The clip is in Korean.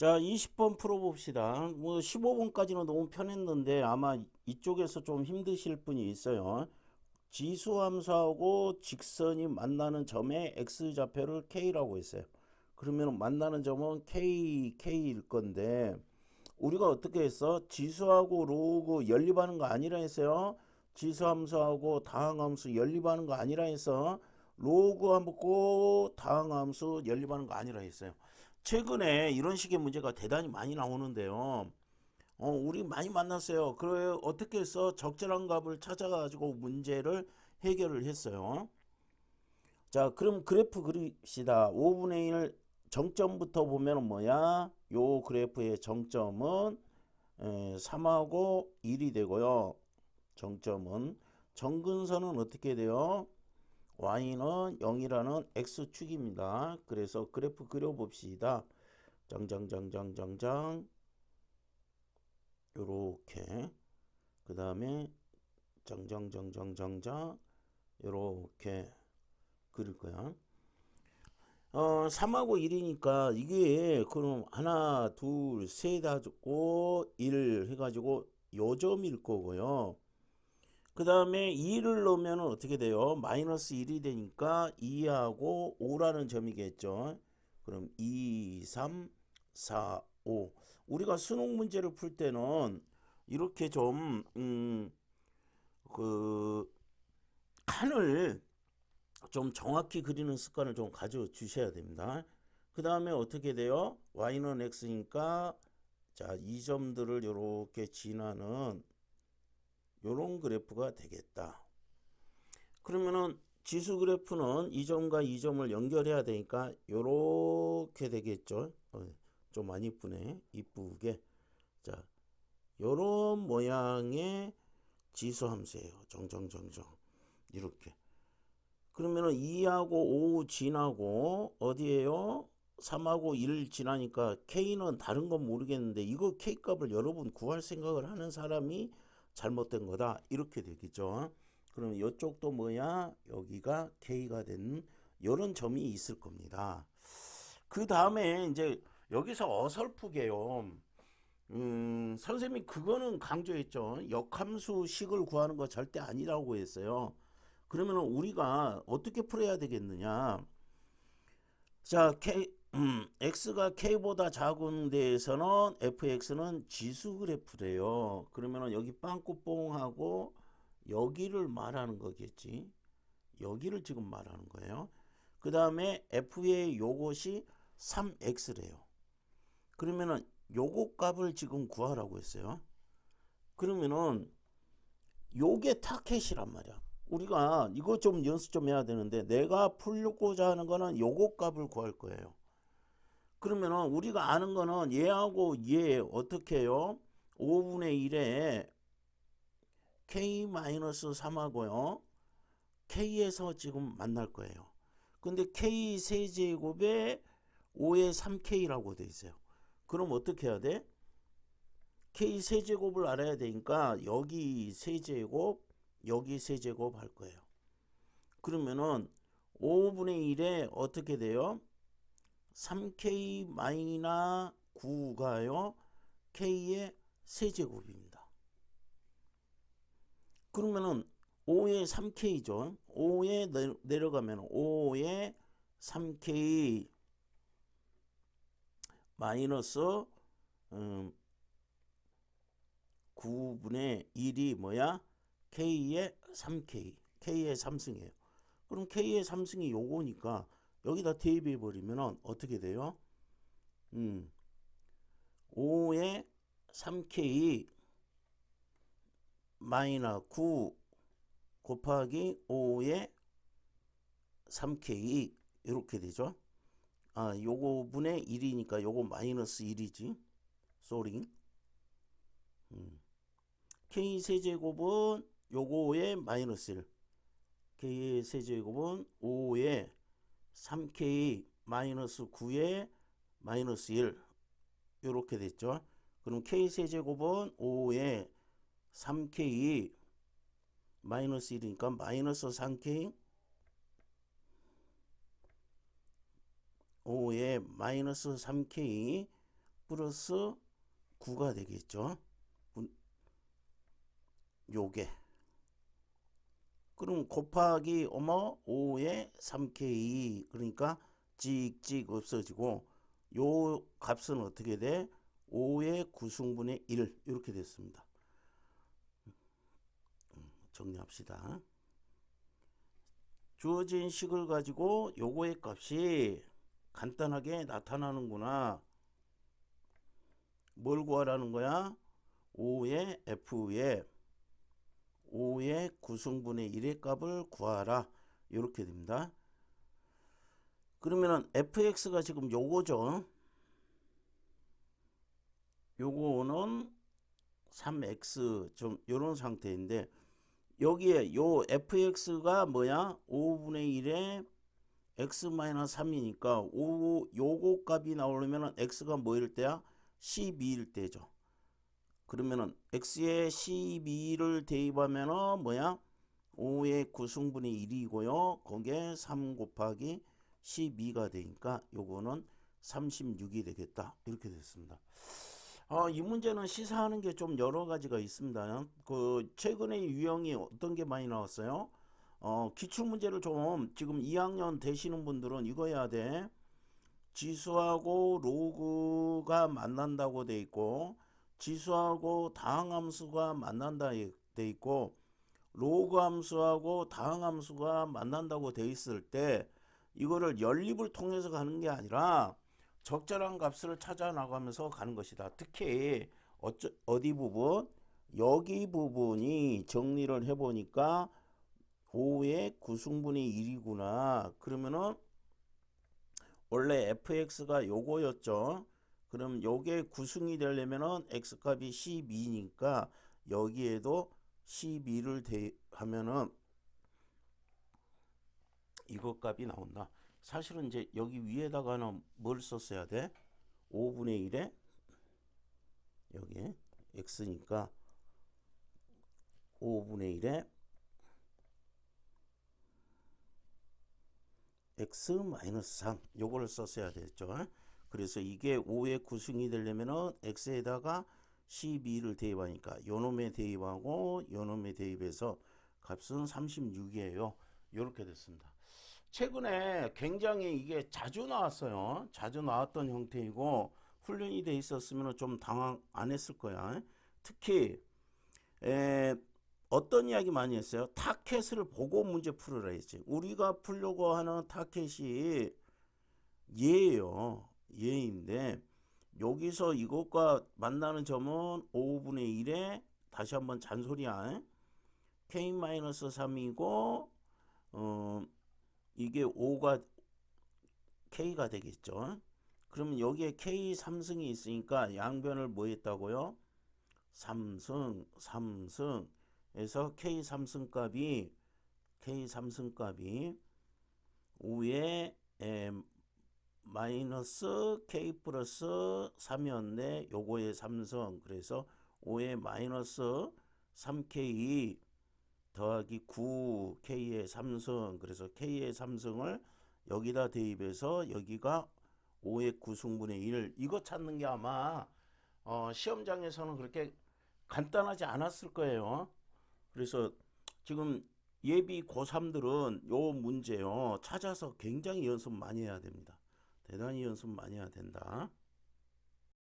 자, 20번 풀어봅시다. 뭐 15번까지는 너무 편했는데 아마 이쪽에서 좀 힘드실 분이 있어요. 지수함수하고 직선이 만나는 점의 x좌표를 k라고 했어요. 그러면 만나는 점은 k, k일 건데 우리가 어떻게 했어? 지수하고 로그 연립하는 거 아니라 했어요. 지수함수하고 다항함수 연립하는 거 아니라 해서 로그함 고 다항함수 연립하는 거 아니라 했어요. 최근에 이런 식의 문제가 대단히 많이 나오는데요. 어, 우리 많이 만났어요. 그래 어떻게 해서 적절한 값을 찾아가지고 문제를 해결을 했어요. 자, 그럼 그래프 그립시다. 5분의 1 정점부터 보면은 뭐야? 요 그래프의 정점은 에, 3하고 1이 되고요. 정점은 정근선은 어떻게 돼요? Y는 0이라는 x축입니다. 그래서 그래프 그려봅시다. 장장장장장장 요렇게 그 다음에 장장장장장장 요렇게 그릴 거야. 어, 3하고 1이니까 이게 그럼 하나, 둘, 셋 하고 1 해가지고 요점일 거고요. 그 다음에 2를 넣으면 어떻게 돼요? 마이너스 1이 되니까 2하고 5라는 점이겠죠. 그럼 2, 3, 4, 5. 우리가 수능 문제를 풀 때는 이렇게 좀, 음, 그, 칸을 좀 정확히 그리는 습관을 좀 가져주셔야 됩니다. 그 다음에 어떻게 돼요? y는 x니까, 자, 이 점들을 이렇게 지나는 요런 그래프가 되겠다. 그러면은 지수 그래프는 이 점과 이 점을 연결해야 되니까 요렇게 되겠죠. 어, 좀 많이 이쁘네. 이쁘게. 자, 요런 모양의 지수 함수예요. 정정정정. 이렇게. 그러면은 2하고 5 지나고 어디에요? 3하고 1 지나니까 K는 다른 건 모르겠는데 이거 K 값을 여러분 구할 생각을 하는 사람이 잘못된 거다. 이렇게 되겠죠. 그러면 이쪽도 뭐야? 여기가 K가 된 이런 점이 있을 겁니다. 그 다음에 이제 여기서 어설프게요. 음, 선생님이 그거는 강조했죠. 역함수식을 구하는 거 절대 아니라고 했어요. 그러면 우리가 어떻게 풀어야 되겠느냐? 자, K, 음, x가 k보다 작은 데에서는 fx는 지수 그래프래요. 그러면은 여기 빵꾸뽕하고 여기를 말하는 거겠지. 여기를 지금 말하는 거예요. 그 다음에 f의 요것이 3x래요. 그러면은 요거 값을 지금 구하라고 했어요. 그러면은 요게 타켓이란 말이야. 우리가 이거 좀 연습 좀 해야 되는데 내가 풀고자 하는 거는 요거 값을 구할 거예요. 그러면은 우리가 아는 거는 얘하고 얘 어떻게 해요? 5분의 1에 k-3하고요. k에서 지금 만날 거예요. 근데 k 세제곱에 5에 3k라고 돼 있어요. 그럼 어떻게 해야 돼? k 세제곱을 알아야 되니까 여기 세제곱, 여기 세제곱 할 거예요. 그러면은 5분의 1에 어떻게 돼요? 3k 마이너 9가요. k의 세제곱입니다. 그러면은 5의 3k죠. 5에 내려가면 5의 3k 마이너스 음, 9분의 1이 뭐야? k의 3k. k의 3승이에요. 그럼 k의 3승이 요거니까 여기다 대입해 버리면 어떻게 돼요? 음. 5의 3k 마이너 9 곱하기 5의 3k 이렇게 되죠. 아, 요거 분의 1이니까 요거 마이너스 1이지. 쏘리. 음. k 세제곱은 요거의 마이너스 1. k의 세제곱은 5의 3k 마이너스 9에 마이너스 1 이렇게 됐죠. 그럼 k 세제곱은 5에 3k 마이너스 1이니까 마이너스 3k 5에 마이너스 3k 플러스 9가 되겠죠. 분- 요게. 그럼 곱하기 어머 5에 3k 그러니까 찍찍 없어지고 요 값은 어떻게 돼? 5의 9승분의 1 이렇게 됐습니다. 음, 정리합시다. 주어진 식을 가지고 요거의 값이 간단하게 나타나는구나. 뭘 구하라는 거야? 5의 f의 5의 9승분의 1의 값을 구하라. 이렇게 됩니다. 그러면은 fx가 지금 요거죠. 요거는 3x 좀 요런 상태인데 여기에 요 fx가 뭐야? 5분의 1에 x-3이니까 5 요거 값이 나오려면 x가 뭐일 때야? 12일 때죠. 그러면은 x에 12를 대입하면은 뭐야? 5의 9승분의 1이고요. 거기에 3 곱하기 12가 되니까 요거는 36이 되겠다. 이렇게 됐습니다. 아, 이 문제는 시사하는 게 좀 여러 가지가 있습니다. 그 최근에 유형이 어떤 게 많이 나왔어요? 어, 기출 문제를 좀 지금 2학년 되시는 분들은 이거 해야 돼. 지수하고 로그가 만난다고 돼 있고 지수하고 다항함수가 만난다 돼 있고 로그 함수하고 다항함수가 만난다고 돼 있을 때 이거를 연립을 통해서 가는 게 아니라 적절한 값을 찾아 나가면서 가는 것이다. 특히 어쩌, 어디 부분? 여기 부분이 정리를 해보니까 5의 9승분의 1이구나. 그러면은 원래 fx가 요거였죠. 그럼 요게 9승이 되려면은 x값이 12니까 여기에도 12를 대하면은 이거 값이 나온다. 사실은 이제 여기 위에다가는 뭘 썼어야 돼? 5분의 1에 여기 x니까 5분의 1에 x 마이너스 3 요거를 썼어야 됐죠. 그래서 이게 5의 9승이 되려면은 x에다가 12를 대입하니까 요놈에 대입하고 요놈에 대입해서 값은 36이에요. 이렇게 됐습니다. 최근에 굉장히 이게 자주 나왔어요. 자주 나왔던 형태이고 훈련이 돼 있었으면 좀 당황 안 했을 거야. 특히 에, 어떤 이야기 많이 했어요? 타켓을 보고 문제 풀으라 했지. 우리가 풀려고 하는 타켓이 예예요. 예인데 여기서 이것과 만나는 점은 5분의 1에 다시 한번 잔소리야. k-3이고 어 이게 5가 k가 되겠죠. 그러면 여기에 k 3승이 있으니까 양변을 뭐 했다고요? 3승, 3승 에서 k 3승 값이 k 3승 값이 5에 에, 마이너스 k 플러스 3이었네. 요거의 3승. 그래서 5에 마이너스 3k 더하기 9k의 3승 그래서 k의 3승을 여기다 대입해서 여기가 5의 9승분의 1 이거 찾는 게 아마 어, 시험장에서는 그렇게 간단하지 않았을 거예요. 그래서 지금 예비 고3들은 요 문제요 찾아서 굉장히 연습 많이 해야 됩니다. 대단히 연습 많이 해야 된다.